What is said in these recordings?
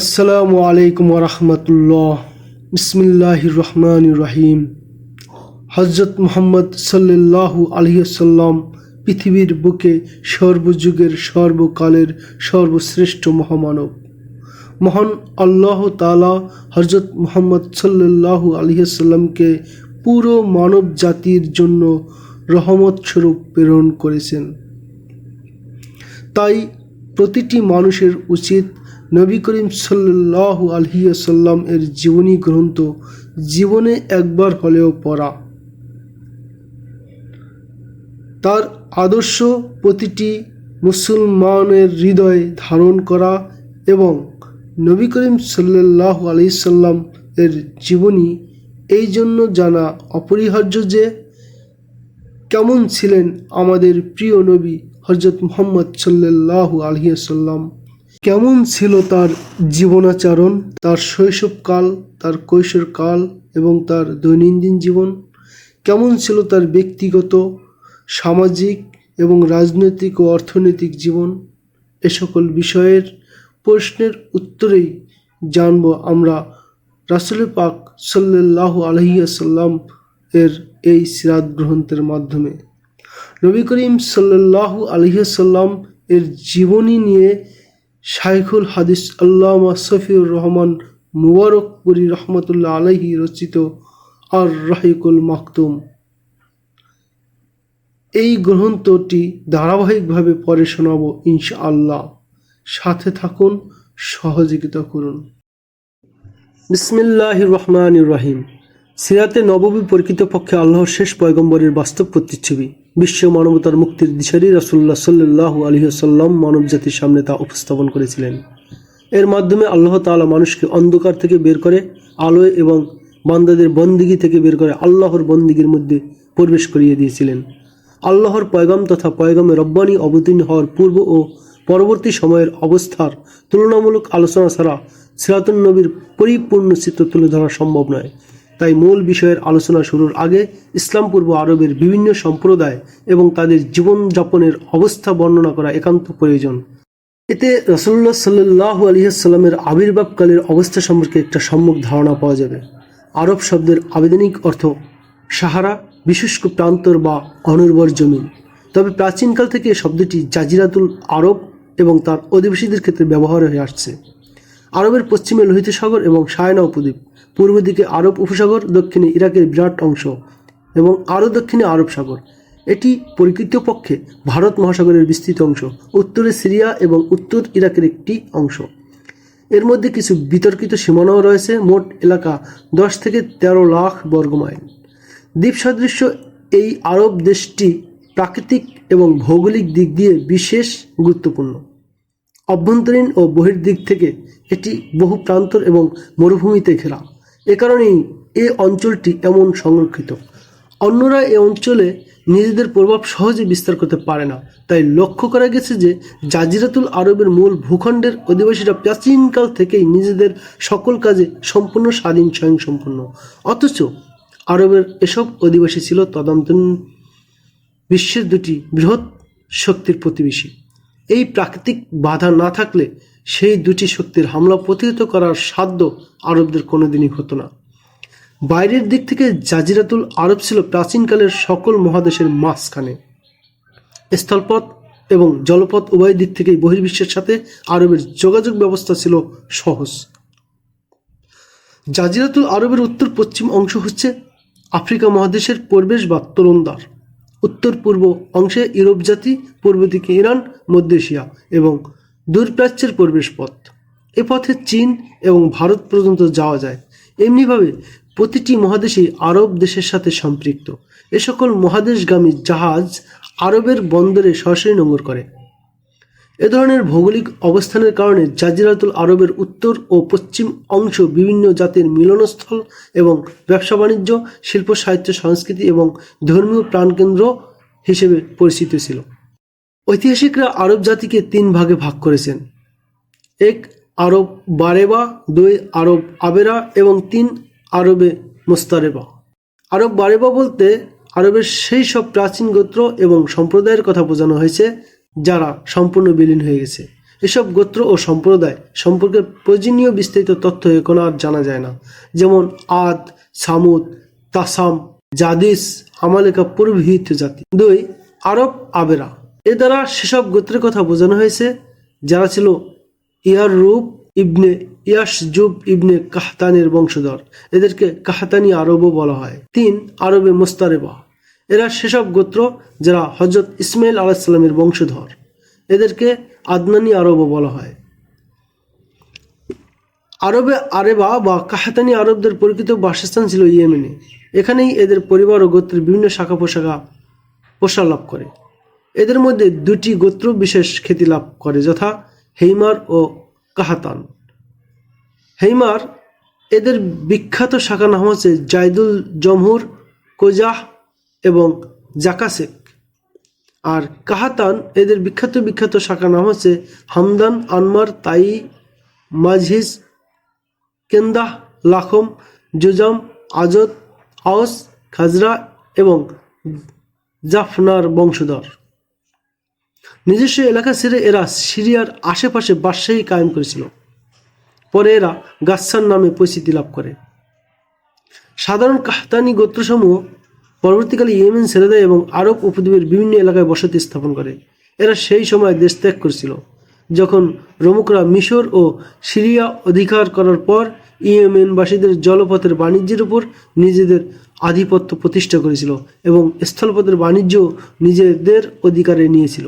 আসসালামু আলাইকুম রহমতুল্লাহ বিসমিল্লাহ রহমান রহিম হজরত মোহাম্মদ সাল্লাল্লাহু আলহিসাল্লাম পৃথিবীর বুকে সর্বযুগের সর্বকালের সর্বশ্রেষ্ঠ মহামানব। মহান আল্লাহ তালা হজরত মোহাম্মদ সাল্লাল্লাহু আলহিসাল্লামকে পুরো মানব জাতির জন্য রহমত স্বরূপ প্রেরণ করেছেন। তাই প্রতিটি মানুষের উচিত নবী করিম সাল্লাহ আলহিয়াসাল্লাম এর জীবনী গ্রন্থ জীবনে একবার হলেও পড়া। তার আদর্শ প্রতিটি মুসলমানের হৃদয়ে ধারণ করা এবং নবী করিম সাল্লাহ আলহিসাল্লাম এর জীবনী এই জন্য জানা অপরিহার্য যে কেমন ছিলেন আমাদের প্রিয় নবী হজরত মোহাম্মদ সাল্লাহ আলহিয়াসাল্লাম কেমন ছিল তার জীবনাচরণ, তার শৈশবকাল, তার কৈশোরকাল এবং তার দৈনন্দিন জীবন? কেমন ছিল তার ব্যক্তিগত, সামাজিক এবং রাজনৈতিক ও অর্থনৈতিক জীবন? এ সকল বিষয়ের প্রশ্নের উত্তরেই জানব আমরা রাসুল পাক সাল্লাহ আলহিয়াসাল্লাম এর এই সিরাত গ্রন্থের মাধ্যমে। নবী করিম সাল্লাহ আলহিয়াসাল্লাম এর জীবনী নিয়ে শাইখুল হাদিস আল্লামা সফিউর রহমান মুবারকপুরি রহমতুল্লাহ আলহি রচিত আর রাহিকুল মাকতুম। এই গ্রন্থটি ধারাবাহিকভাবে পরে শোনাব ইনশাআল্লাহ। সাথে থাকুন, সহযোগিতা করুন। বিসমিল্লাহ রহমান রহিম। সিরাতে নববী পরিকৃতপক্ষে আল্লাহর শেষ পয়গম্বরের বাস্তব প্রতিচ্ছবি। বিশ্ব মানবতার মুক্তির দিশারি রাসুল্লাহ সাল্লাহ আলহিহাল্লাম মানব জাতির সামনে তা উপস্থাপন করেছিলেন। এর মাধ্যমে আল্লাহ তাআলা মানুষকে অন্ধকার থেকে বের করে, আলোয় এবং বান্দাদের বন্দিগি থেকে বের করে আল্লাহর বন্দিগির মধ্যে প্রবেশ করিয়ে দিয়েছিলেন। আল্লাহর পয়গাম তথা পয়গামে রব্বানি অবতীর্ণ হওয়ার পূর্ব ও পরবর্তী সময়ের অবস্থার তুলনামূলক আলোচনা ছাড়া সিরাতুন নবীর পরিপূর্ণ চিত্র তুলে ধরা সম্ভব নয়। তাই মূল বিষয়ের আলোচনা শুরুর আগে ইসলাম পূর্ব আরবের বিভিন্ন সম্প্রদায় এবং তাদের জীবনযাপনের অবস্থা বর্ণনা করা একান্ত প্রয়োজন। এতে রসল্লা সাল্লাহ আলিহাসাল্লামের আবির্ভাবকালের অবস্থা সম্পর্কে একটা সম্যক ধারণা পাওয়া যাবে। আরব শব্দের আবেদনিক অর্থ সাহারা, বিশুষ্ক প্রান্তর বা অনুর্বর জমিন। তবে প্রাচীনকাল থেকে শব্দটি জাজিরাতুল আরব এবং তার অধিবাসীদের ক্ষেত্রে ব্যবহার হয়ে আসছে। আরবের পশ্চিমে লোহিত সাগর এবং সায়না উপদ্বীপ। পূর্ব দিকে আরব উপসাগর, দক্ষিণে ইরাকের বিরাট অংশ এবং আরও দক্ষিণে আরব সাগর। এটি পরিকৃতপক্ষে ভারত মহাসাগরের বিস্তৃত অংশ, উত্তরে সিরিয়া এবং উত্তর ইরাকের একটি অংশ। এর মধ্যে কিছু বিতর্কিত সীমানাও রয়েছে, মোট এলাকা দশ থেকে তেরো লাখ বর্গমাইল দ্বীপ সদৃশ্য এই আরব দেশটি প্রাকৃতিক এবং ভৌগোলিক দিক দিয়ে বিশেষ গুরুত্বপূর্ণ। অভ্যন্তরীণ ও বহির্দিক থেকে এটি বহু প্রান্তর এবং মরুভূমিতে ঘেরা। এ কারণেই এ অঞ্চলটি এমন সংরক্ষিত। অন্যরা এ অঞ্চলে নিজেদের প্রভাব সহজে বিস্তার করতে পারে না। তাই লক্ষ্য করা গেছে যে জাজিরাতুল আরবের মূল ভূখণ্ডের অধিবাসীরা প্রাচীনকাল থেকেই নিজেদের সকল কাজে সম্পূর্ণ স্বাধীন, স্বয়ংসম্পূর্ণ। অথচ আরবের এসব অধিবাসী ছিল তদন্তন বিশ্বের দুটি বৃহৎ শক্তির প্রতিবেশী। এই প্রাকৃতিক বাধা না থাকলে সেই দুটি শক্তির হামলা প্রতিহত করার সাধ্য আরবদের কোনোদিনই হতো না। বাইরের দিক থেকে জাজিরাতুল আরব ছিল প্রাচীনকালের সকল মহাদেশের মাঝখানে। স্থলপথ এবং জলপথ উভয় দিক থেকেই বহির্বিশ্বের সাথে আরবের যোগাযোগ ব্যবস্থা ছিল সহজ। জাজিরাতুল আরবের উত্তর পশ্চিম অংশ হচ্ছে আফ্রিকা মহাদেশের পরিবেশ বা তরুণদার উত্তর পূর্ব অংশে ইউরোপ জাতি, পূর্ব দিকে ইরান, মধ্য এশিয়া এবং দূরপ্রাচ্যের পরিবেশ পথ এ পথে চীন এবং ভারত পর্যন্ত যাওয়া যায়। এমনিভাবে প্রতিটি মহাদেশই আরব দেশের সাথে সম্পৃক্ত। এ সকল মহাদেশগামী জাহাজ আরবের বন্দরে সরাসরি নোঙর করে। এ ধরনের ভৌগোলিক অবস্থানের কারণে জাজিরাতুল আরবের উত্তর ও পশ্চিম অংশ বিভিন্ন জাতির মিলনস্থল এবং ব্যবসা বাণিজ্য, শিল্প, সাহিত্য, সংস্কৃতি এবং ধর্মীয় প্রাণকেন্দ্র হিসেবে পরিচিত ছিল। ঐতিহাসিকরা আরব জাতিকে তিন ভাগে ভাগ করেছেন। এক আরব বারেবা, দুই আরব আবেরা এবং তিন আরবে মোস্তারেবা। আরব বারেবা বলতে আরবের সেই সব প্রাচীন গোত্র এবং সম্প্রদায়ের কথা বোঝানো হয়েছে, যারা সম্পূর্ণ বিলীন হয়ে গেছে। এসব গোত্র ও সম্প্রদায় সম্পর্কে প্রয়োজনীয় বিস্তারিত তথ্য এখন আর জানা যায় না। যেমন আদ, সামুদ, তাসাম, জাদিস, আমালেকা প্রভৃত জাতি। দুই আরব আবেরা। এ দ্বারা সেসব গোত্রের কথা বোঝানো হয়েছে, যারা ছিল ইয়ার রূপ ইবনে ইয়াসজুব ইবনে কাহতানের বংশধর। এদেরকে কাহতানি আরবও বলা হয়। তিন, আরবে মোস্তারেবা। এরা সেসব গোত্র যারা হজরত ইসমাইল আলাহিসাল্লামের বংশধর। এদেরকে আদনানি আরবও বলা হয়। আরবে আরেবা বা কাহাতানি আরবদের পরিচিত বাসস্থান ছিল ইয়েমেনে। এখানেই এদের পরিবার ও গোত্রের বিভিন্ন শাখা পোশাখা প্রসার লাভ করে। এদের মধ্যে দুটি গোত্র বিশেষ খ্যাতি লাভ করে, যথা হেইমার ও কাহাতান। হেইমার এদের বিখ্যাত শাখা নাম হচ্ছে জায়দুল জমহুর, কোজাহ এবং জাকাসেক। আর কাহাতান এদের বিখ্যাত বিখ্যাত শাখা নাম হচ্ছে হামদান, আনমার, তাই মাঝিজ কেন্দাহ, লাখম, জুজাম, আজত, আওস, খাজরা এবং জাফনার বংশধর। নিজস্ব এলাকা ছেড়ে এরা সিরিয়ার আশেপাশে বাদশাহী কায়েম করেছিল। পরে এরা গাচ্ছান নামে পরিচিতি লাভ করে। সাধারণ কাহতানি গোত্রসমূহ পরবর্তীকালে ইয়েমেন ছেড়ে দেয় এবং আরব উপদ্বীপের বিভিন্ন এলাকায় বসতি স্থাপন করে। এরা সেই সময় দেশ ত্যাগ করেছিল, যখন রোমকরা মিশর ও সিরিয়া অধিকার করার পর ইয়েমেনবাসীদের জলপথের বাণিজ্যের উপর নিজেদের আধিপত্য প্রতিষ্ঠা করেছিল এবং স্থলপথের বাণিজ্য নিজেদের অধিকারে নিয়েছিল।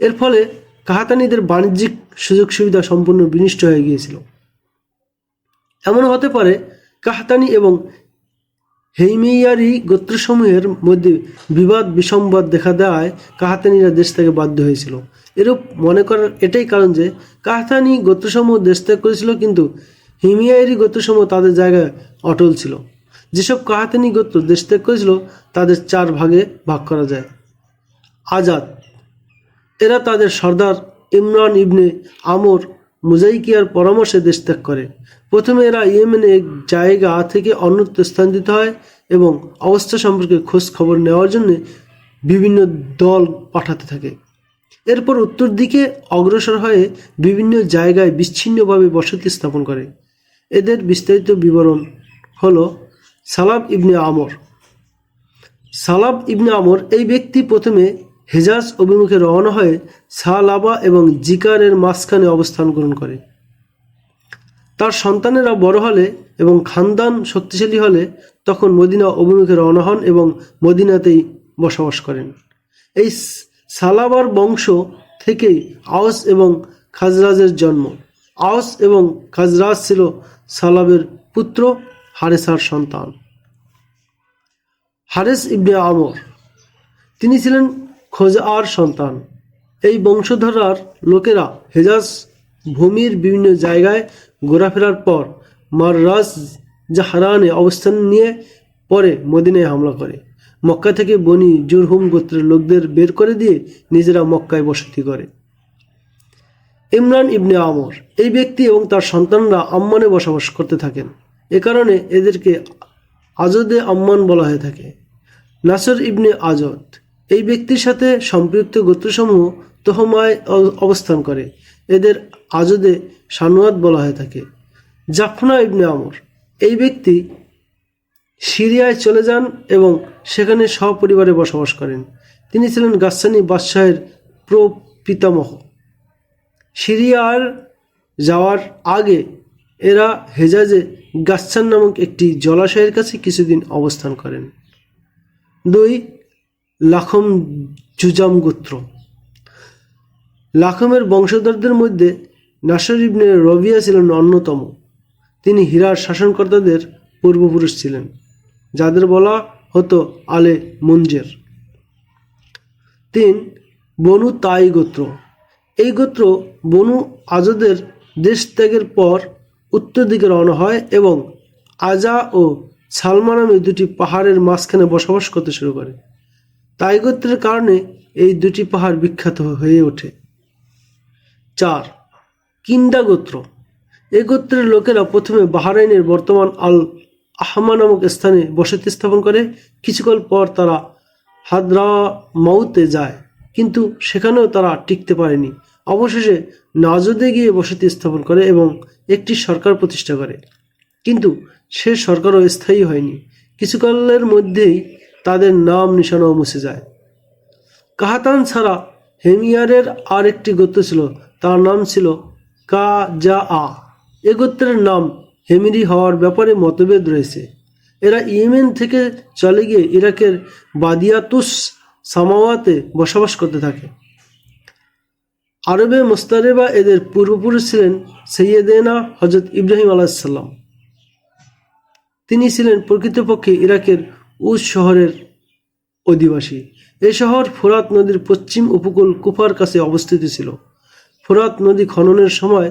এর ফলে কাহাতানিদের বাণিজ্যিক সুযোগ সুবিধা সম্পূর্ণ বিনিষ্ট হয়ে গিয়েছিল। এমন হতে পারে কাহাতানি এবং হেইমেয়ারি গোত্রসমূহের মধ্যে বিবাদ, বিসম্বাদ দেখা দেওয়ায় কাহাতানিরা দেশ থেকে বাধ্য হয়েছিল। এরূপ মনে করার এটাই কারণ যে কাহাতানি গোত্রসমূহ দেশ ত্যাগ করেছিল কিন্তু হিমিয়ারি গোত্রসমূহ তাদের জায়গায় অটল ছিল। যেসব কাহাতানি গোত্র দেশ ত্যাগ করেছিল তাদের চার ভাগে ভাগ করা যায়। আজাদ এরা তাদের সর্দার ইমরান ইবনে আমর মুজাইকিয়ার পরামর্শে দেশ ত্যাগ করে। প্রথমে এরা ইয়েমেনে এক জায়গা থেকে অন্যত্র স্থানান্তরিত হয় এবং অবস্থা সম্পর্কে খোঁজ খবর নেওয়ার জন্য বিভিন্ন দল পাঠাতে থাকে। এরপর উত্তর দিকে অগ্রসর হয়ে বিভিন্ন জায়গায় বিচ্ছিন্নভাবে বসতি স্থাপন করে। এদের বিস্তারিত বিবরণ হল সালাব ইবনে আমর। সালাব ইবনে আমর এই ব্যক্তি প্রথমে হেজাজ অভিমুখে রওনা হয়ে সালাবা এবং জিকারের মাঝখানে অবস্থান গ্রহণ করে। তার সন্তানেরা বড় হলে এবং খানদান শক্তিশালী হলে তখন মদিনা অভিমুখে রওনা হন এবং মদিনাতেই বসবাস করেন। এই সালাবার বংশ থেকেই আওস এবং খাজরাজের জন্ম। আওস এবং খাজরাজ ছিল সালাবের পুত্র হারেসার সন্তান। হারেস ইবনে আমর। তিনি ছিলেন খোজার সন্তান। এই বংশধরার লোকেরা হেজাজ ভূমির বিভিন্ন জায়গায় ঘোরাফেরার পর মাররাজ জাহারানে অবস্থান নিয়ে পরে মদিনায় হামলা করে। মক্কা থেকে বনি জুরহুম গোত্রের লোকদের বের করে দিয়ে নিজেরা মক্কায় বসতি করে। ইমরান ইবনে আমর এই ব্যক্তি এবং তার সন্তানরা আম্মানে বসবাস করতে থাকেন। এ কারণে এদেরকে আজদে আম্মান বলা হয়ে থাকে। নাসর ইবনে আজদ এই ব্যক্তির সাথে সম্পৃক্ত গোত্রসমূহ তহমায় অবস্থান করে। এদের আজদে সানুয়াত বলা হয়ে থাকে। জাফনা ইবনে আমর, এই ব্যক্তি সিরিয়ায় চলে যান এবং সেখানে সপরিবারে বসবাস করেন। তিনি ছিলেন গাসানি বাদশাহের প্রপিতামহ। সিরিয়ার যাওয়ার আগে এরা হেজাজে গাছান নামক একটি জলাশয়ের কাছে কিছুদিন অবস্থান করেন। দুই লাখম জুজাম গোত্র। লাখমের বংশধরদের মধ্যে নাসর ইবনে রবিয়া ছিলেন অন্যতম। তিনি হীরার শাসনকর্তাদের পূর্বপুরুষ ছিলেন, যাদের বলা হতো আলে মুঞ্জের তিন, বনু তাই গোত্র। এই গোত্র বনু আজদের দেশ ত্যাগের পর উত্তর দিকে রওনা হয় এবং আজা ও সালমা নামে দুটি পাহাড়ের মাঝখানে বসবাস করতে শুরু করে। তাই গোত্রের কারণে এই দুটি পাহাড় বিখ্যাত হয়ে ওঠে। চার, কিন্দা গোত্র। এ গোত্রের লোকেরা প্রথমে বাহারাইনের বর্তমান আল আহমা নামক স্থানে বসতি স্থাপন করে, কিছুকাল পর তারা হাদরা মাউতে যায়, কিন্তু সেখানেও তারা টিকতে পারেনি। অবশেষে নাজদে গিয়ে বসতি স্থাপন করে এবং একটি সরকার প্রতিষ্ঠা করে। কিন্তু সে সরকারও স্থায়ী হয়নি। কিছুকালের মধ্যেই তাদের নাম নিশানাও মুছে যায়। কাহাতান ছাড়া হেমিয়ারের আর একটি গোত্র ছিল, তার নাম ছিল কা যা আ এ গোত্রের নাম হেমিরি হওয়ার ব্যাপারে মতভেদ রয়েছে। এরা ইয়েমেন থেকে চলে গিয়ে ইরাকের বাদিয়াতুস সামাওয়াতে বসবাস করতে থাকে। আরবে মোস্তারেবা এদের পূর্বপুরুষ ছিলেন সৈয়দেনা হজরত ইব্রাহিম আলাহিসাল্লাম তিনি ছিলেন প্রকৃতপক্ষে ইরাকের উজ শহরের অধিবাসী। এই শহর ফোরাত নদীর পশ্চিম উপকূল কুফার কাছে অবস্থিত ছিল। ফোরাত নদী খননের সময়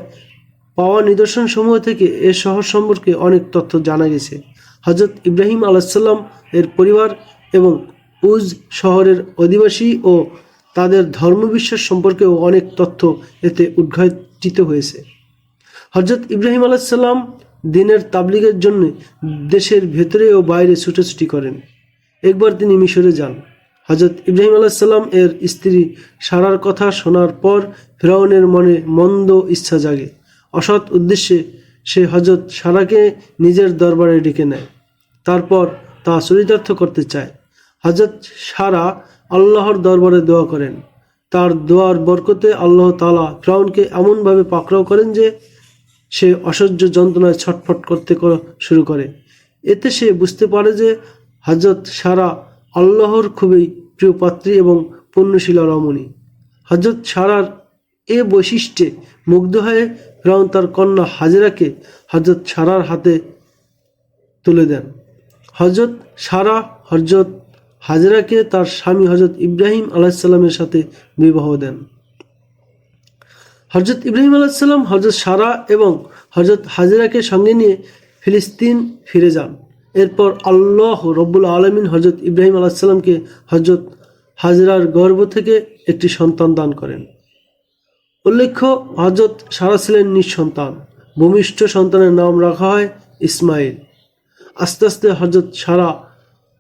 পাওয়া নিদর্শনসমূহ থেকে এ শহর সম্পর্কে অনেক তথ্য জানা গেছে। হজরত ইব্রাহিম আলাহিসাল্লাম এর পরিবার এবং উজ শহরের অধিবাসী ও তাদের ধর্মবিশ্বাস সম্পর্কেও অনেক তথ্য এতে উদ্ঘাটিত হয়েছে। হজরত ইব্রাহিম আলাহিসাল্লাম দিনের তাবলিগের জন্য দেশের ভেতরে ও বাইরে ছুটোছুটি করেন। একবার তিনি মিশরে যান। হজরত ইব্রাহিম আলাহিসাল্লাম এর স্ত্রী সারার কথা শোনার পর ফেরাউনের মনে মন্দ ইচ্ছা জাগে। অসৎ উদ্দেশ্যে সে হজরত সারাকে নিজের দরবারে ডেকে নেয়। তারপর তা চরিতার্থ করতে চায়। হজরত সারা আল্লাহর দরবারে দোয়া করেন। তার দোয়ার বরকতে আল্লাহ তালা ফ্রাউনকে এমনভাবে পাকড়াও করেন যে সে অসহ্য যন্ত্রণায় ছটফট করতে শুরু করে। এতে সে বুঝতে পারে যে হজরত সারা আল্লাহর খুবই প্রিয় পাত্রী এবং পুণ্যশীলা রমণী। হজরত সারার এ বৈশিষ্ট্যে মুগ্ধ হয়ে ফেরাউন তার কন্যা হাজেরাকে হজরত সারার হাতে তুলে দেন। হজরত সারা হজরত হাজরাকে তার স্বামী হজরত ইব্রাহিম আলাহিসাল্লামের সাথে বিবাহ দেন। হজরত ইব্রাহিম আলাহিসাল্লাম হজরত সারা এবং হজরত হাজরাকে সঙ্গে নিয়ে ফিলিস্তিন ফিরে যান। এরপর আল্লাহ রব্বুল আলমিন হজরত ইব্রাহিম আলাহিসাল্লামকে হজরত হাজরার গর্ভ থেকে একটি সন্তান দান করেন। উল্লেখ্য হজরত সারা ছিলেন নিঃসন্তান ভূমিষ্ঠ সন্তানের নাম রাখা হয় ইসমাইল। আস্তে আস্তে হজরত সারা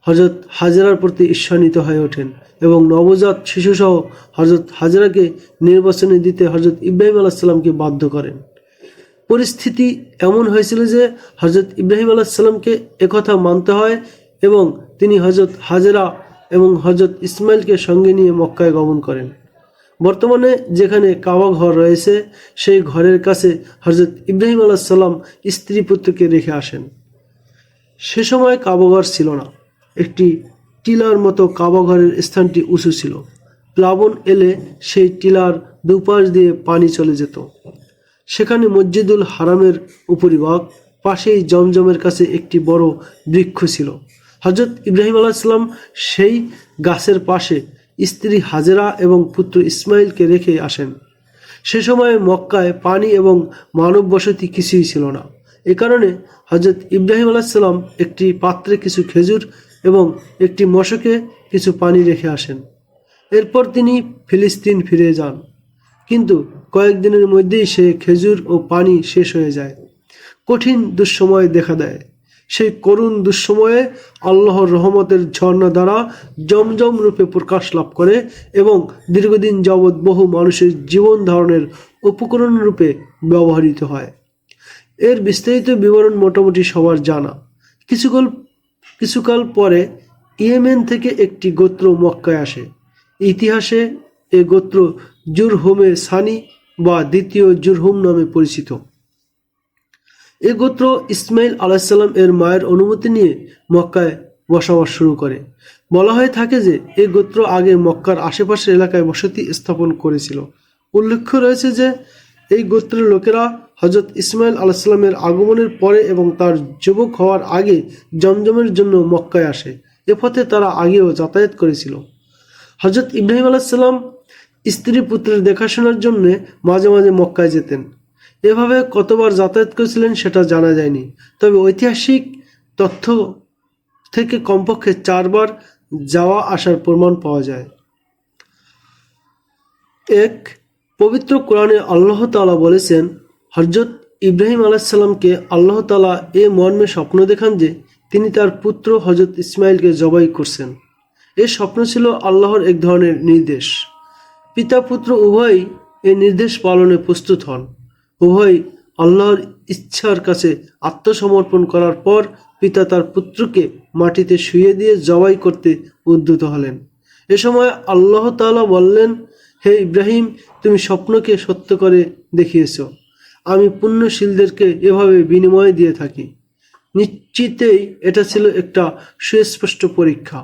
হজরত হাজরার প্রতি ঈর্ষান্বিত হয়ে ওঠেন এবং নবজাত শিশুসহ হজরত হাজরাকে নির্বাচনে দিতে হজরত ইব্রাহিম আলাহিসাল্লামকে বাধ্য করেন। পরিস্থিতি এমন হয়েছিল যে হজরত ইব্রাহিম আলাহিসাল্লামকে একথা মানতে হয় এবং তিনি হজরত হাজরা এবং হজরত ইসমাইলকে সঙ্গে নিয়ে মক্কায় গমন করেন। বর্তমানে যেখানে কাবা ঘর রয়েছে, সেই ঘরের কাছে হজরত ইব্রাহিম আলাহিসাল্লাম স্ত্রী পুত্রকে রেখে আসেন। সে সময় কাবাঘর ছিল না। একটি টিলার মতো কাবাঘরের স্থানটি উঁচু ছিল। প্লাবন এলে সেই টিলার দুপাশ দিয়ে পানি চলে যেত। সেখানে মসজিদুল হারামের উপরিভাগ পাশেই জমজমের কাছে একটি বড় বৃক্ষ ছিল। হজরত ইব্রাহিম আলাহিসাল্লাম সেই গাছের পাশে স্ত্রী হাজেরা এবং পুত্র ইসমাইলকে রেখে আসেন। সে সময় মক্কায় পানি এবং মানব বসতি কিছুই ছিল না। এ কারণে হজরত ইব্রাহিম আলাহিসাল্লাম একটি পাত্রে কিছু খেজুর এবং একটি মশকে কিছু পানি রেখে আসেন। এরপর তিনি ফিলিস্তিন ফিরে যান। কিন্তু কয়েকদিনের মধ্যেই সে খেজুর ও পানি শেষ হয়ে যায়। কঠিন দুঃসময় দেখা দেয়। সেই করুণ দুঃসময়ে আল্লাহর রহমতের ঝর্ণা দ্বারা জমজম রূপে প্রকাশ লাভ করে এবং দীর্ঘদিন যাবৎ বহু মানুষের জীবন ধারণের উপকরণ রূপে ব্যবহৃত হয়। এর বিস্তারিত বিবরণ মোটামুটি সবার জানা। কিছুকাল কিছুকাল পরে ইয়েমেন থেকে একটি গোত্র মক্কায় আসে। ইতিহাসে এ গোত্র জুরহুমে সানি বা দ্বিতীয় জুরহুম নামে পরিচিত। এ গোত্র ইসমাইল আলাহিসাল্লাম এর মায়ের অনুমতি নিয়ে মক্কায় বসবাস শুরু করে। বলা হয়ে থাকে যে, এ গোত্র আগে মক্কার আশেপাশের এলাকায় বসতি স্থাপন করেছিল। উল্লেখ্য রয়েছে যে এই গোত্রের লোকেরা হজরত ইসমাইল আলাহিসাল্লামের আগমনের পরে এবং তার যুবক হওয়ার আগে জমজমের জন্য মক্কায় আসে। এ পথে তারা আগেও যাতায়াত করেছিল। হজরত ইব্রাহিম আলাহিসাল্লাম স্ত্রী পুত্রের দেখাশোনার জন্য মাঝে মাঝে মক্কায় যেতেন। এভাবে কতবার যাতায়াত করেছিলেন সেটা জানা যায়নি। তবে ঐতিহাসিক তথ্য থেকে কমপক্ষে চারবার যাওয়া আসার প্রমাণ পাওয়া যায়। এক পবিত্র কোরআনে আল্লাহ তাআলা বলেছেন হজরত ইব্রাহিম আলাহিসাল্লামকে আল্লাহ তালা এ মর্মে স্বপ্ন দেখান যে তিনি তার পুত্র হজরত ইসমাইলকে জবাই করছেন। এ স্বপ্ন ছিল আল্লাহর এক ধরনের নির্দেশ। পিতা পুত্র উভয়ই এই নির্দেশ পালনে প্রস্তুত হন। উভয় আল্লাহর ইচ্ছার কাছে আত্মসমর্পণ করার পর পিতা তার পুত্রকে মাটিতে শুয়ে দিয়ে জবাই করতে উদ্যত হলেন। এ সময় আল্লাহ তাআলা বললেন, হে ইব্রাহিম তুমি স্বপ্নকে সত্য করে দেখিয়েছ। আমি পুণ্যশীলদেরকে এভাবে বিনিময় দিয়ে থাকি। নিশ্চিতেই এটা ছিল একটা সুস্পষ্ট পরীক্ষা।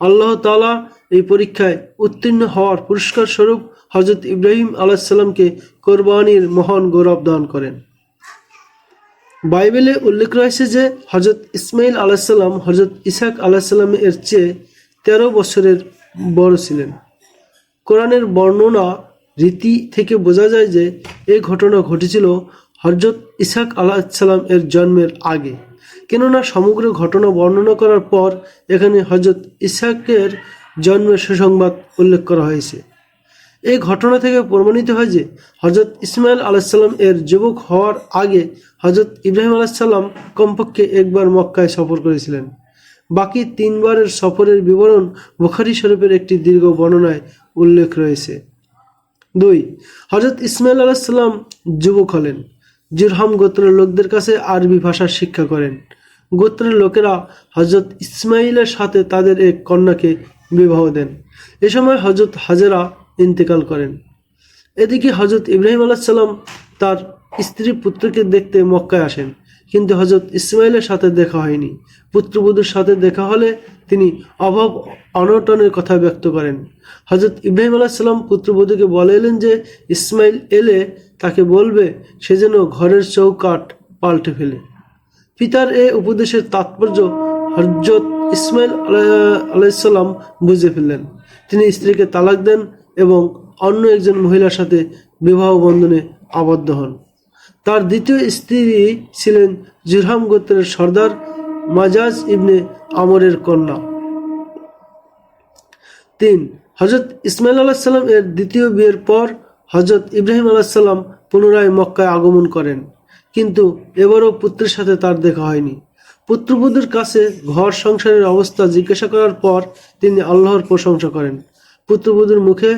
আল্লাহ তাআলা এই পরীক্ষায় উত্তীর্ণ হওয়ার পুরস্কার স্বরূপ হজরত ইব্রাহিম আলাহিসাল্লামকে কোরবানির মহান গৌরব দান করেন। বাইবেলে উল্লেখ রয়েছে যে হজরত ইসমাইল আলাহিসাল্লাম হজরত ইসাক আলাহিসাল্লাম এর চেয়ে তেরো বছরের বড় ছিলেন। কোরআনের বর্ণনা রীতি থেকে বোঝা যায় যে এই ঘটনা ঘটেছিল হজরত ইসাক আলাহিসাল্লাম এর জন্মের আগে। কেননা সমগ্র ঘটনা বর্ণনা করার পর এখানে হজরত ইসাকের জন্মের সুসংবাদ উল্লেখ করা হয়েছে। এই ঘটনা থেকে প্রমাণিত হয় যে হজরত ইসমাইল আলাহিসাল্লাম এর যুবক হওয়ার আগে হজরত ইব্রাহিম আলাহিসাল্লাম কমপক্ষে একবার মক্কায় সফর করেছিলেন। বাকি তিনবারের সফরের বিবরণ বুখারি শরীফের একটি দীর্ঘ বর্ণনায় উল্লেখ রয়েছে। দুই হজরত ইসমাইল আলাহিসাল্লাম যুবক হলেন, জিরহাম গোত্রের লোকদের কাছে আরবি ভাষা শিক্ষা করেন। গোত্রের লোকেরা হজরত ইসমাইলের সাথে তাদের এক কন্যাকে বিবাহ দেন। এ সময় হজরত হাজেরা ইন্তেকাল করেন। এদিকে হজরত ইব্রাহিম আলাহিসাল্লাম তার স্ত্রী পুত্রকে দেখতে মক্কায় আসেন। কিন্তু হজরত ইসমাইলের সাথে দেখা হয়নি। পুত্রবধূর সাথে দেখা হলে তিনি অভাব, অনটনের কথা ব্যক্ত করেন। হজরত ইব্রাহিম আলাহিসাল্লাম পুত্রবধূকে বলে এলেন যে, ইসমাইল এলে তাকে বলবে, সে যেন ঘরের চৌকাট পাল্টে ফেলে। পিতার এ উপদেশের তাৎপর্য হজরত ইসমাইল আলাইসাল্লাম বুঝে ফেললেন। তিনি স্ত্রীকে তালাক দেন এবং অন্য একজন মহিলার সাথে বিবাহ বন্ধনে আবদ্ধ হন। তার দ্বিতীয় স্ত্রী ছিলেন জুরহাম গোত্রের সর্দার মাজাজ ইবনে আমরের কন্যা। তিন হজরত ইসমাইল আলাহ সাল্লাম এর দ্বিতীয় বিয়ের পর হজরত ইব্রাহিম আলাহ সাল্লাম পুনরায় মক্কায় আগমন করেন। কিন্তু এবারও পুত্রের সাথে তার দেখা হয়নি। পুত্রবধূর কাছে ঘর সংসারের অবস্থা জিজ্ঞাসা করার পর তিনি আল্লাহর প্রশংসা করেন। পুত্রবধূর মুখে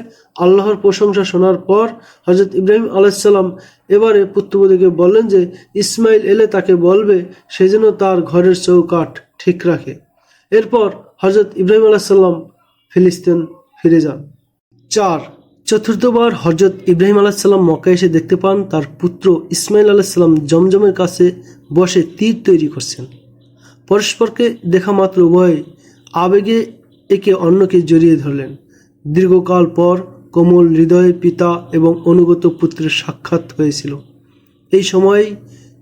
আল্লাহর প্রশংসা শোনার পর হজরত ইব্রাহিম আলাইসাল্লাম এবারে পুত্রবধূকে বললেন যে, ইসমাইল এলে তাকে বলবে, সে যেন তার ঘরের চৌকাঠ ঠিক রাখে। এরপর হজরত ইব্রাহিম আলাইসাল্লাম ফিলিস্তিন ফিরে যান। চার, চতুর্থবার হজরত ইব্রাহিম আলাহিসাল্লাম মক্কা এসে দেখতে পান তার পুত্র ইসমাইল আলাহিসাল্লাম জমজমের কাছে বসে তীর তৈরি করছেন। পরস্পরকে দেখা মাত্র উভয় আবেগে একে অন্যকে জড়িয়ে ধরলেন। দীর্ঘকাল পর কোমল হৃদয়ে পিতা এবং অনুগত পুত্রের সাক্ষাৎ হয়েছিল। এই সময়েই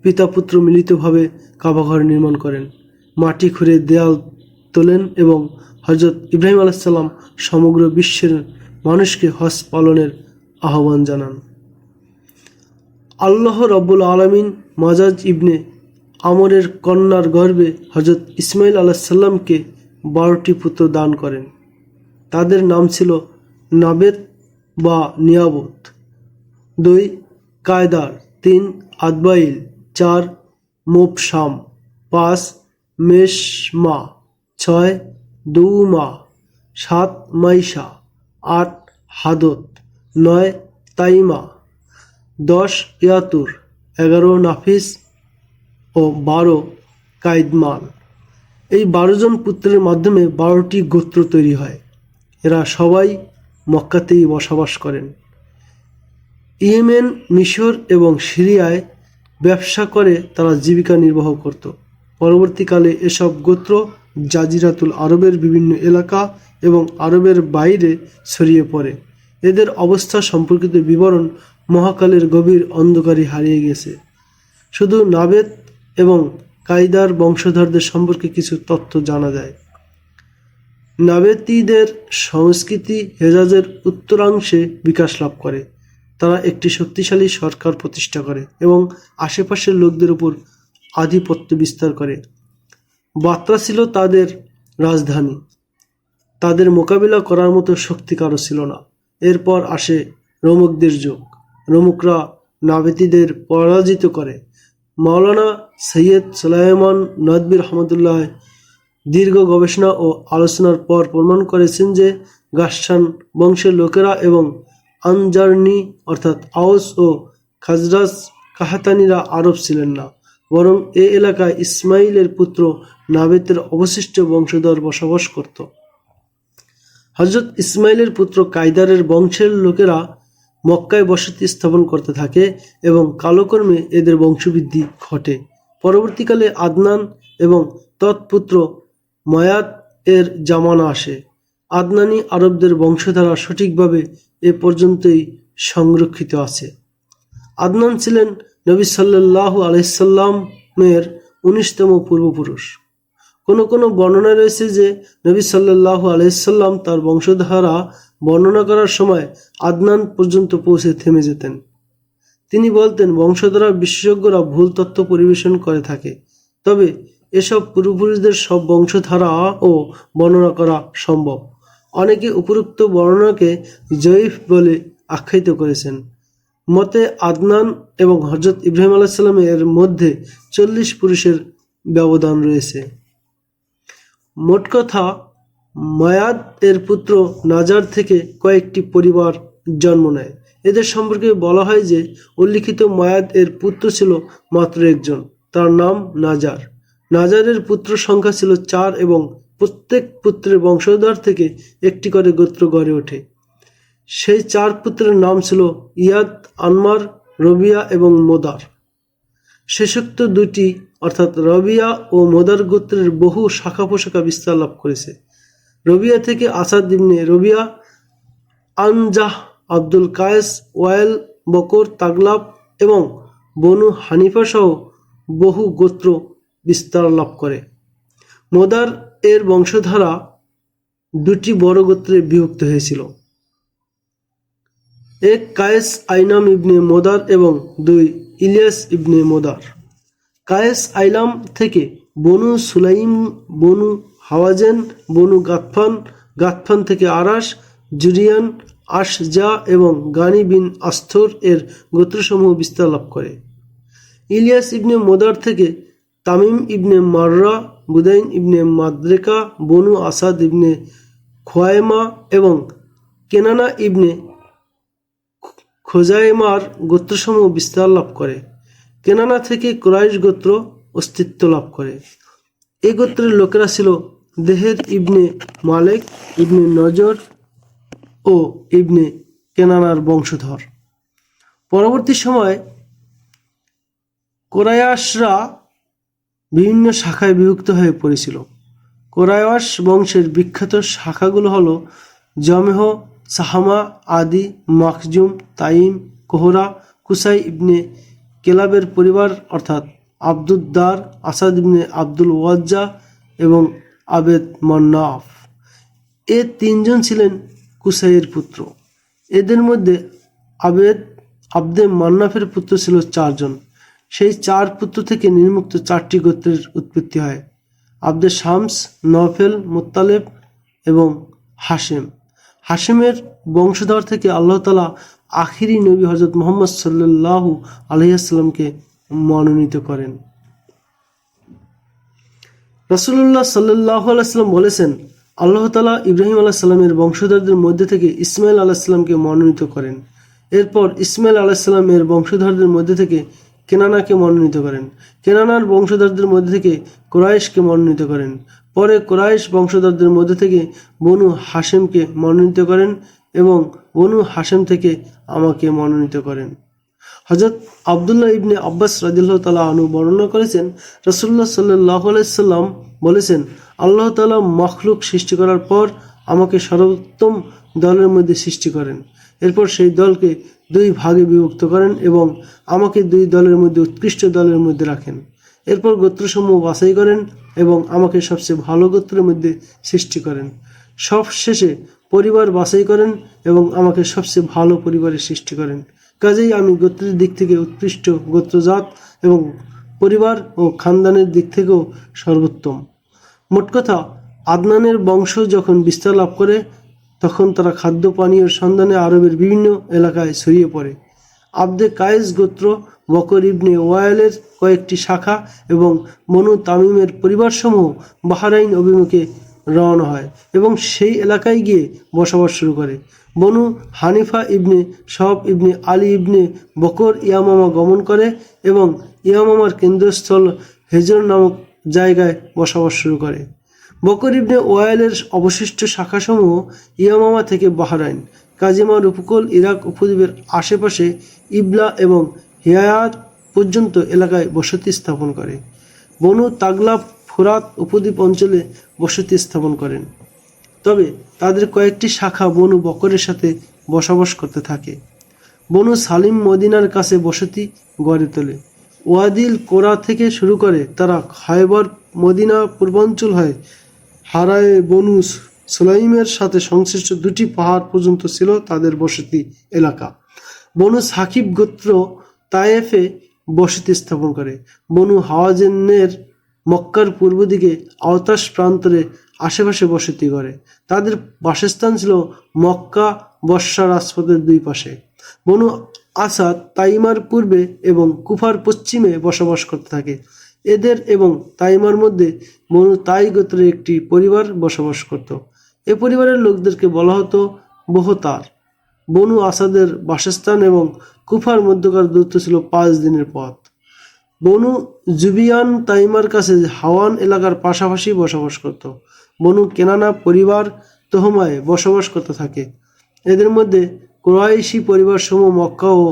পিতা পুত্র মিলিতভাবে কাবাঘর নির্মাণ করেন। মাটি খুঁড়ে দেয়াল তোলেন এবং হজরত ইব্রাহিম আলাইসাল্লাম সমগ্র বিশ্বের মানুষকে হজ পালনের আহ্বান জানান। আল্লাহ রব্বুল আলমিন মাজাজ ইবনে আমরের কন্যার গর্ভে হজরত ইসমাইল আলাহ সাল্লামকে বারোটি পুত্র দান করেন। তাদের নাম ছিল নাবেদ বা নিয়াবত দুই, কায়দার। তিন, আদবাইল। চার মোপসাম পাঁচ, মেশমা। ছয় দৌমা সাত, মাইশা। আট, হাদত। নয়, তাইমা। দশ, ইয়াতুর। এগারো, নাফিস। ও বারো কাইদমান এই বারো জন পুত্রের মাধ্যমে বারোটি গোত্র তৈরি হয়। এরা সবাই মক্কাতেই বসবাস করেন। ইয়েমেন, মিশর এবং সিরিয়ায় ব্যবসা করে তারা জীবিকা নির্বাহ করত। পরবর্তীকালে এসব গোত্র জাজিরাতুল আরবের বিভিন্ন এলাকা এবং আরবের বাইরে ছড়িয়ে পড়ে। এদের অবস্থা সম্পর্কিত বিবরণ মহাকালের গভীর অন্ধকারে হারিয়ে গেছে। শুধু নাবেদ এবং কায়দার বংশধরদের সম্পর্কে কিছু তথ্য জানা যায়। নাবেতিদের সংস্কৃতি হেজাজের উত্তরাংশে বিকাশ লাভ করে। তারা একটি শক্তিশালী সরকার প্রতিষ্ঠা করে এবং আশেপাশের লোকদের উপর আধিপত্য বিস্তার করে। বাত্রা ছিল তাদের রাজধানী। তাদের মোকাবিলা করার মতো শক্তি কারও ছিল না। এরপর আসে রোমকদের যুগ। রোমকরা নাবেতিদের পরাজিত করে। মাওলানা সৈয়দ সুলাইমান নদবির রহমতুল্লাহ দীর্ঘ গবেষণা ও আলোচনার পর প্রমাণ করেছেন যে গাসান বংশের লোকেরা এবং আনজারনি, অর্থাৎ আওস ও খাজরাজ কাহাতানিরা আরব ছিলেন না, বরং এ এলাকায় ইসমাইলের পুত্র নাবেতের অবশিষ্ট বংশধর বসবাস করত। হজরত ইসমাইলের পুত্র কায়দারের বংশের লোকেরা মক্কায় বসতি স্থাপন করতে থাকে এবং কালকর্মে এদের বংশবৃদ্ধি ঘটে। পরবর্তীকালে আদনান এবং তৎপুত্র ময়াত এর জামানা আসে। আদনানি আরবদের বংশধারা সঠিকভাবে এ পর্যন্তই সংরক্ষিত আছে। আদনান ছিলেন নবী সাল্লাল্লাহু আলাইসাল্লামের উনিশতম পূর্বপুরুষ। কোনো কোনো বর্ণনা রয়েছে যে নবী সাল্লাল্লাহু আলাইসাল্লাম তার বংশধারা বর্ণনা করার সময় আদনান পর্যন্ত পৌঁছে থেমে যেতেন। তিনি বলতেন, বংশধারা বিশেষজ্ঞরা ভুল তথ্য পরিবেশন করে থাকে। তবে এসব পূর্বপুরুষদের সব বংশধারা ও বর্ণনা করা সম্ভব। অনেকে উপরোক্ত বর্ণনাকে জয়ীফ বলে আখ্যায়িত করেছেন। মতে আদনান এবং হজরত ইব্রাহিম আলাইসাল্লাম এর মধ্যে চল্লিশ পুরুষের ব্যবধান রয়েছে। মোট কথা, মায়াদ এর পুত্র নাজার থেকে কয়েকটি পরিবার জন্ম নেয়। এদের সম্পর্কে বলা হয় যে, উল্লিখিত মায়াদ এর পুত্র ছিল মাত্র একজন, তার নাম নাজার। নাজারের পুত্র সংখ্যা ছিল চার এবং প্রত্যেক পুত্রের বংশধর থেকে একটি করে গোত্র গড়ে ওঠে। সেই চার পুত্রের নাম ছিল ইয়াদ, আনমার, রবিয়া এবং মোদার। শেষোক্ত দুটি অর্থাৎ রবিয়া ও মোদার গোত্রের বহু শাখা পোশাখা বিস্তার লাভ করেছে। রবিয়া থেকে আসাদ ইবনে রবিয়া, আনজাহ, আব্দুল কায়েস, ওয়াইল, বকর, তাগলাব এবং বনু হানিফা সহ বহু গোত্র বিস্তার লাভ করে। মোদার এর বংশধারা দুটি বড় গোত্রে বিভক্ত হয়েছিল। এক কায়েস আইনাম ইবনে মোদার এবং দুই ইলিয়াস ইবনে মোদার। কায়েস আইলাম থেকে Banu Sulaym, Banu Hawazin, Banu Ghatafan Ghatafan থেকে আরাস জুরিয়ান, আশজা এবং গানি বিন আস্থর এর গোত্রসমূহ বিস্তার লাভ করে। ইলিয়াস ইবনে মোদার থেকে তামিম ইবনে মাররা, বুদাইন ইবনে মাদ্রেকা, বনু আসাদ ইবনে খোয়াইমা এবং কেনানা ইবনে খোজাইমার গোত্রসমূহ বিস্তার লাভ করে। কেনানা থেকে কুরাইশ গোত্র অস্তিত্ব লাভ করে। এই গোত্রের লোকেরা ছিল দেহের ইবনে মালেক, ইবনে নজর ও ইবনে কেনানার বংশধর। পরবর্তী সময় কোরায়াসরা বিভিন্ন শাখায় বিভক্ত হয়ে পড়েছিল। কোরায়াস বংশের বিখ্যাত শাখাগুলো হলো জমেহ, সাহামা আদি মাকজুম তাইম, কোহরা, কুসাই ইবনে কেলাবের পরিবার অর্থাৎ আব্দুদ্দার, আসাদ ইবনে আব্দুল ওয়াজ্জা এবং আবেদ মন্নাফ। এ তিনজন ছিলেন কুসাইয়ের পুত্র। এদের মধ্যে আবেদ, আব্দে মান্নাফের পুত্র ছিল চারজন। সেই চার পুত্র থেকে নির্মুক্ত চারটি গোত্রের উৎপত্তি হয়। আব্দে শামস নফেল মোত্তালেব এবং হাশেম। হাশেমের বংশধর থেকে আল্লাহ তালা আখিরি নবী হজরত মোহাম্মদ সাল্লাল্লাহু আলহিহাস্লামকে মনোনীত করেন। রসুল্লাহ সাল্লাহ আলাইসাল্লাম বলেছেন, আল্লাহ তালা ইব্রাহিম আলাহ সাল্লামের বংশধরদের মধ্যে থেকে ইসমাইল আলাহ সাল্লামকে মনোনীত করেন। এরপর ইসমাইল আলাহ সাল্লামের বংশধরদের মধ্যে থেকে কেনানাকে মনোনীত করেন। কেনানার বংশধরদের মধ্যে থেকে কোরাইশকে মনোনীত করেন। পরে কোরাইশ বংশধরদের মধ্যে থেকে বনু হাশেমকে মনোনীত করেন এবং বনু হাশেম থেকে আমাকে মনোনীত করেন। হজরত আবদুল্লাহ ইবনে আব্বাস রাজিল্লাহ তালা আনু বর্ণনা করেছেন রসুল্লাহ সাল্লাহ আলাইসাল্লাম বলেছেন, আল্লাহ তালা মখলুক সৃষ্টি করার পর আমাকে সর্বোত্তম দলের মধ্যে সৃষ্টি করেন। এরপর সেই দলকে দুই ভাগে বিভক্ত করেন এবং আমাকে দুই দলের মধ্যে উৎকৃষ্ট দলের মধ্যে রাখেন। এরপর গোত্রসমূহ বাছাই করেন এবং আমাকে সবচেয়ে ভালো গোত্রের মধ্যে সৃষ্টি করেন। সব শেষে পরিবার বাছাই করেন এবং আমাকে সবচেয়ে ভালো পরিবারের সৃষ্টি করেন। কাজেই আমি গোত্রের দিক থেকে উৎকৃষ্ট গোত্রজাত এবং পরিবার ও খানদানের দিক থেকেও সর্বোত্তম। মোট কথা, আদনানের বংশ যখন বিস্তার লাভ করে তখন তারা খাদ্য পানীয়র সন্ধানে আরবের বিভিন্ন এলাকায় ছড়িয়ে পড়ে। আব্দে কায়েস গোত্র বকর ইবনে ওয়াইলের কয়েকটি শাখা এবং মনু তামিমের পরিবারসমূহ বাহারাইন অভিমুখে রওনা হয় এবং সেই এলাকায় গিয়ে বসবাস শুরু করে। বনু হানিফা ইবনে সব ইবনে আলী ইবনে বকর ইয়ামামা গমন করে এবং ইয়ামামার কেন্দ্রস্থল হেজর নামক জায়গায় বসবাস শুরু করে। বকর ইবনে ওয়াইলের অবশিষ্ট শাখাসমূহ ইয়ামামা থেকে বাহরাইন কাজিমার উপকূল ইরাক উপদ্বীপের আশেপাশে ইবলা এবং হিয়ায়াত পর্যন্ত এলাকায় বসতি স্থাপন করে। বনু তাগলা ফোরাত উপদ্বীপ অঞ্চলে বসতি স্থাপন করেন। তবে তাদের কয়েকটি শাখা বনু বকরের সাথে বসবাস করতে থাকে। বনু সালিম মদিনার কাছে বসতি গড়ে তোলে। ওয়াদিল কোরা থেকে শুরু করে তারা খায়বর মদিনা পূর্বাঞ্চল হয় হারায়ে বনু সুলাইমের সাথে সংশ্লিষ্ট দুটি পাহাড় পর্যন্ত ছিল তাদের বসতি এলাকা। বনু সাকিব গোত্র তায়েফে বসতি স্থাপন করে। বনু হাওয়াজেনের মক্কার পূর্ব দিকে আওতাস প্রান্তরে আশেপাশে বসতি করে তাদের বাসস্থান ছিল মক্কা বর্ষা রাজপথের দুই পাশে। বনু আসাদ তাইমার পূর্বে এবং কুফার পশ্চিমে বসবাস করতে থাকে। এদের এবং তাইমার মধ্যে বনু তাই গোত্রের একটি পরিবার বসবাস করত। এ পরিবারের লোকদেরকে বলা হতো বহতার। বনু আসাদের বাসস্থান এবং কুফার মধ্যকার দূরত্ব ছিল পাঁচ দিনের পথ। বনু জুবিয়ান তাইমার কাছে হাওয়ান এলাকার পাশাপাশি বসবাস করত। বনু কেনানা পরিবার তোহমায় বসবাস করতে থাকে। এদের মধ্যে ক্রোয়াইশি পরিবার সমূহ মক্কা ও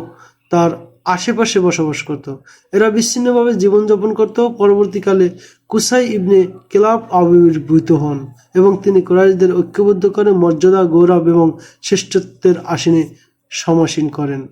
তার আশেপাশে বসবাস করত। এরা বিচ্ছিন্নভাবে জীবনযাপন করত। পরবর্তীকালে কুসাই ইবনে কেলাব আবির্ভূত হন এবং তিনি কোরাইশদের ঐক্যবদ্ধ করে মর্যাদা, গৌরব এবং শ্রেষ্ঠত্বের আসনে সমাসীন করেন।